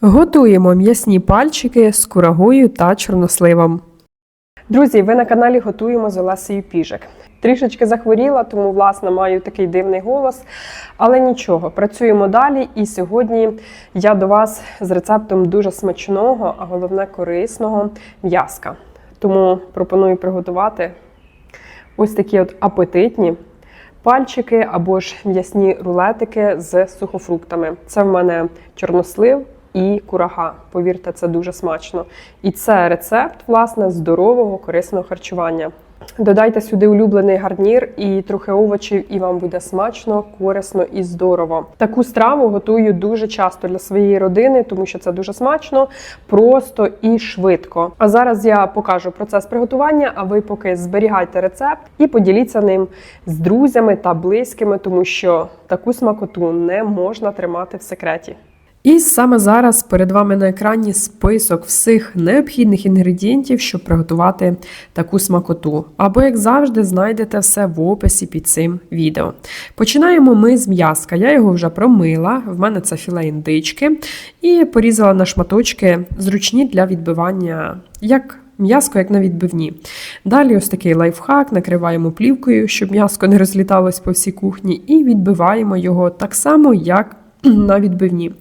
Готуємо м'ясні пальчики з курагою та чорносливом. Друзі, ви на каналі готуємо з Олесею Піжик. Трішечки захворіла, тому власне маю такий дивний голос. Але нічого, працюємо далі. І сьогодні я до вас з рецептом дуже смачного, а головне корисного м'яска. Тому пропоную приготувати ось такі от апетитні пальчики або ж м'ясні рулетики з сухофруктами. Це в мене чорнослив і курага. Повірте, це дуже смачно. І це рецепт власне здорового корисного харчування. Додайте сюди улюблений гарнір і трохи овочів, і вам буде смачно, корисно і здорово. Таку страву готую дуже часто для своєї родини, тому що це дуже смачно, просто і швидко. А зараз я покажу процес приготування. А ви поки зберігайте рецепт і поділіться ним з друзями та близькими, тому що таку смакоту не можна тримати в секреті. І саме зараз перед вами на екрані список всіх необхідних інгредієнтів, щоб приготувати таку смакоту. Або, як завжди, знайдете все в описі під цим відео. Починаємо ми з м'яска. Я його вже промила, в мене це філе індички, і порізала на шматочки зручні для відбивання. як М'яско, як на відбивні. Далі ось такий лайфхак, накриваємо плівкою, щоб м'яско не розліталось по всій кухні, і відбиваємо його так само, як на відбивні.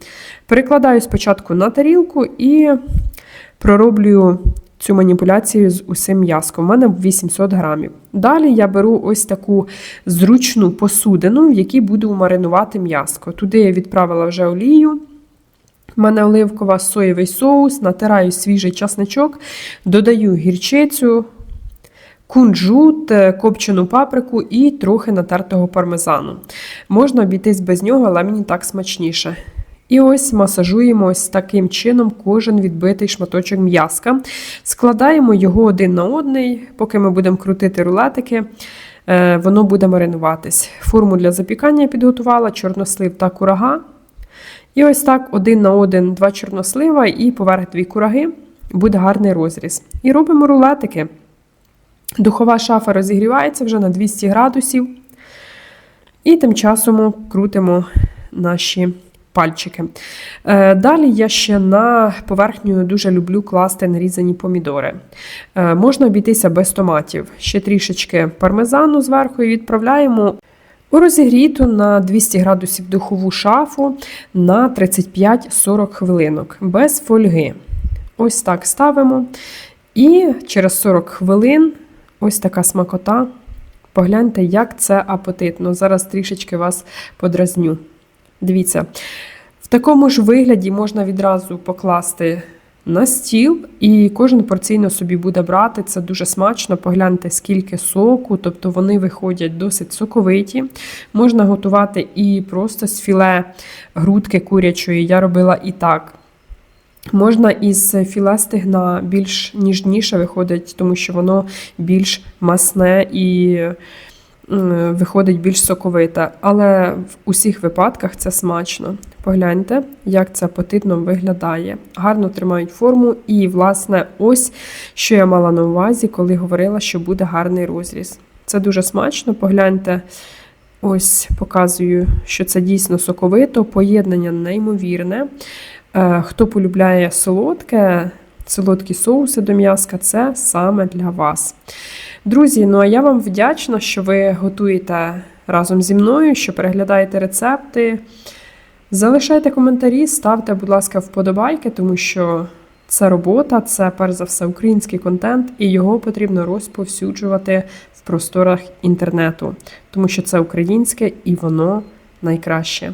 Перекладаю спочатку на тарілку і пророблюю цю маніпуляцію з усім м'яском. У мене 800 грамів. Далі я беру ось таку зручну посудину, в якій буду маринувати м'яско. Туди я відправила вже олію. У мене оливкова соєвий соус, натираю свіжий часничок, додаю гірчицю, кунжут, копчену паприку і трохи натертого пармезану. Можна обійтись без нього, але мені так смачніше. І ось масажуємо таким чином кожен відбитий шматочок м'яска. Складаємо його один на одний, поки ми будемо крутити рулетики, е, воно буде маринуватись. Форму для запікання підготувала, чорнослив та курага. І ось так один на один два чорнослива і поверх дві кураги буде гарний розріз. І робимо рулетики. Духова шафа розігрівається вже на 200 градусів. І тим часом крутимо наші пальчики. Е, Далі я ще на поверхню дуже люблю класти нарізані помідори. Е, Можна обійтися без томатів. Ще трішечки пармезану зверху і відправляємо. У розігріту на 200 градусів духову шафу на 35-40 хвилинок без фольги. Ось так ставимо. І через 40 хвилин ось така смакота. Погляньте, як це апетитно. Зараз трішечки вас подразню. Дивіться, в такому ж вигляді можна відразу покласти на стіл, і кожен порційно собі буде брати. Це дуже смачно. Погляньте, скільки соку, тобто вони виходять досить соковиті. Можна готувати і просто з філе грудки курячої. Я робила і так. Можна із філе стегна більш ніжніше виходить, тому що воно більш масне і виходить більш соковите. Але в усіх випадках це смачно. Погляньте, як це апетитно виглядає. Гарно тримають форму. І, власне, ось що я мала на увазі, коли говорила, що буде гарний розріз. Це дуже смачно. Погляньте. Ось показую, що це дійсно соковито, поєднання неймовірне. Е, хто полюбляє солодке, солодкі соуси до м'яска, це саме для вас. Друзі, ну а я вам вдячна, що ви готуєте разом зі мною, що переглядаєте рецепти. Залишайте коментарі, ставте, будь ласка, вподобайки, тому що це робота, це перш за все український контент, і його потрібно розповсюджувати в просторах інтернету, тому що це українське і воно найкраще.